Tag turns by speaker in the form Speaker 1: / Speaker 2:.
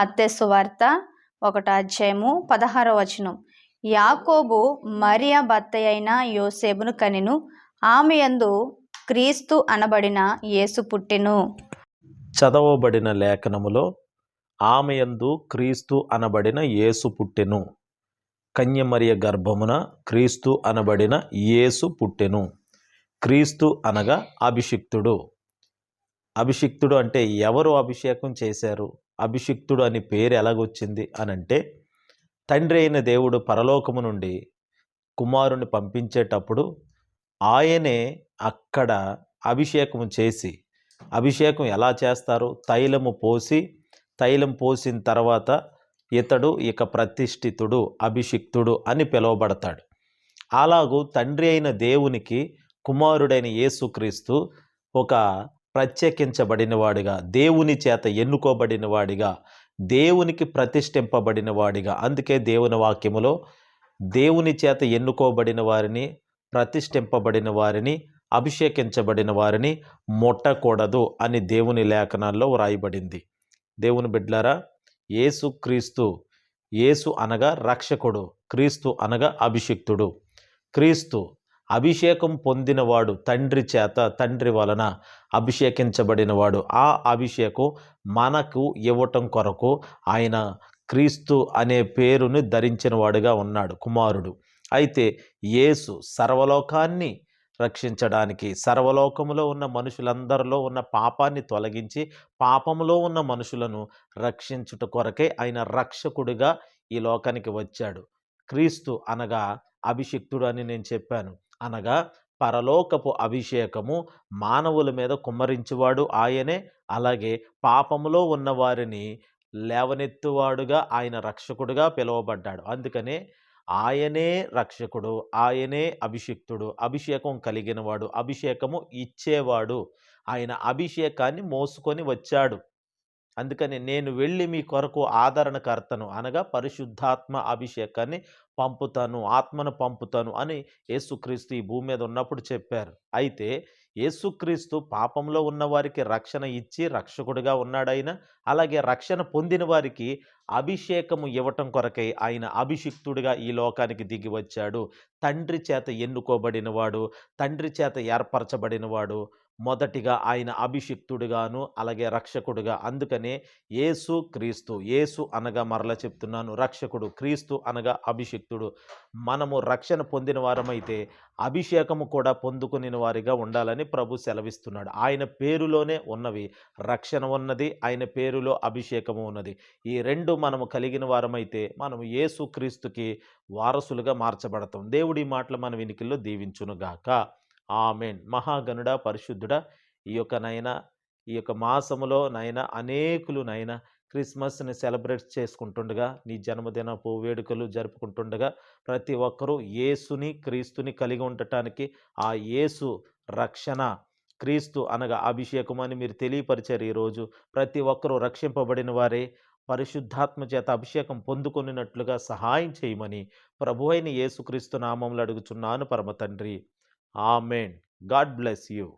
Speaker 1: మత్తెసు వార్త ఒకటో అధ్యాయము పదహారో వచనం. యాకోబు మరియా భర్త అయిన యోసేపును కనెను ఆమె యందు క్రీస్తు అనబడిన యేసు పుట్టెను.
Speaker 2: చదవబడిన లేఖనములో ఆమె యందు క్రీస్తు అనబడిన యేసు పుట్టెను. కన్యమరియ గర్భమున క్రీస్తు అనబడిన యేసు పుట్టెను. క్రీస్తు అనగా అభిషిక్తుడు. అభిషిక్తుడు అంటే ఎవరు అభిషేకం చేశారు? అభిషిక్తుడు అని పేరు ఎలాగొచ్చింది అని అంటే తండ్రి అయిన దేవుడు పరలోకము నుండి కుమారుని పంపించేటప్పుడు ఆయనే అక్కడ అభిషేకం చేసి అభిషేకం ఎలా చేస్తారు? తైలము పోసి తైలం పోసిన తర్వాత ఇతడు ఇక ప్రతిష్ఠితుడు అభిషిక్తుడు అని పిలువబడతాడు. అలాగూ తండ్రి అయిన దేవునికి కుమారుడైన యేసుక్రీస్తు ఒక ప్రత్యేకించబడినవాడిగా దేవుని చేత ఎన్నుకోబడినవాడిగా దేవునికి ప్రతిష్ఠింపబడినవాడిగా. అందుకే దేవుని వాక్యములో దేవుని చేత ఎన్నుకోబడిన వారిని ప్రతిష్ఠింపబడిన వారిని అభిషేకించబడిన వారిని ముట్టకూడదు అని దేవుని లేఖనాల్లో వ్రాయబడింది. దేవుని బిడ్లారా యేసు క్రీస్తు యేసు అనగా రక్షకుడు క్రీస్తు అనగా అభిషిక్తుడు. క్రీస్తు అభిషేకం పొందినవాడు తండ్రి చేత తండ్రి వలన అభిషేకించబడినవాడు. ఆ అభిషేకం మనకు ఇవ్వటం కొరకు ఆయన క్రీస్తు అనే పేరుని ధరించినవాడుగా ఉన్నాడు కుమారుడు. అయితే యేసు సర్వలోకాన్ని రక్షించడానికి సర్వలోకములో ఉన్న మనుషులందరిలో ఉన్న పాపాన్ని తొలగించి పాపములో ఉన్న మనుషులను రక్షించుట కొరకే ఆయన రక్షకుడిగా ఈ లోకానికి వచ్చాడు. క్రీస్తు అనగా అభిషిక్తుడు అని నేను చెప్పాను. అనగా పరలోకపు అభిషేకము మానవుల మీద కుమ్మరించువాడు ఆయనే. అలాగే పాపములో ఉన్న వారిని లేవనెత్తువాడుగా ఆయన రక్షకుడుగా పిలువబడ్డాడు. అందుకనే ఆయనే రక్షకుడు ఆయనే అభిషిక్తుడు అభిషేకం కలిగినవాడు అభిషేకము ఇచ్చేవాడు. ఆయన అభిషేకాన్ని మోసుకొని వచ్చాడు. అందుకని నేను వెళ్ళి మీ కొరకు ఆదరణకర్తను అనగా పరిశుద్ధాత్మ అభిషేకాన్ని పంపుతాను ఆత్మను పంపుతాను అని యేసుక్రీస్తు ఈ భూమి మీద ఉన్నప్పుడు చెప్పారు. అయితే యేసుక్రీస్తు పాపంలో ఉన్న వారికి రక్షణ ఇచ్చి రక్షకుడిగా ఉన్నాడైనా అలాగే రక్షణ పొందిన వారికి అభిషేకము ఇవ్వటం కొరకై ఆయన అభిషిక్తుడిగా ఈ లోకానికి దిగి వచ్చాడు. తండ్రి చేత ఎన్నుకోబడినవాడు తండ్రి చేత ఏర్పరచబడినవాడు మొదటిగా ఆయన అభిషిక్తుడుగాను అలాగే రక్షకుడుగా. అందుకనే యేసు క్రీస్తు యేసు అనగా మరల చెప్తున్నాను రక్షకుడు క్రీస్తు అనగా అభిషిక్తుడు మనము రక్షణ పొందిన వారమైతే అభిషేకము కూడా పొందుకుని వారిగా ఉండాలని ప్రభు సెలవిస్తున్నాడు. ఆయన పేరులోనే ఉన్నవి. రక్షణ ఉన్నది ఆయన పేరులో అభిషేకము ఉన్నది. ఈ రెండు మనము కలిగిన వారమైతే మనము ఏసుక్రీస్తుకి వారసులుగా మార్చబడతాం. దేవుడి మాటలు మన వినికిల్లో దీవించునుగాక. ఆమెన్. మహాగణుడ పరిశుద్ధుడ ఈ యొక్క నైనా ఈ యొక్క మాసములో నైనా అనేకులు నైనా క్రిస్మస్ని సెలబ్రేట్ చేసుకుంటుండగా నీ జన్మదినపు వేడుకలు జరుపుకుంటుండగా ప్రతి ఒక్కరూ యేసుని క్రీస్తుని కలిగి ఉండటానికి ఆ యేసు రక్షణ క్రీస్తు అనగా అభిషేకం అని మీరు తెలియపరిచారు ఈరోజు ప్రతి ఒక్కరూ రక్షింపబడిన వారే పరిశుద్ధాత్మ చేత అభిషేకం పొందుకొనినట్లుగా సహాయం చేయమని ప్రభు అయిన యేసుక్రీస్తు నామంలో అడుగుచున్నాను పరమ తండ్రి. ఆమెన్. God bless you.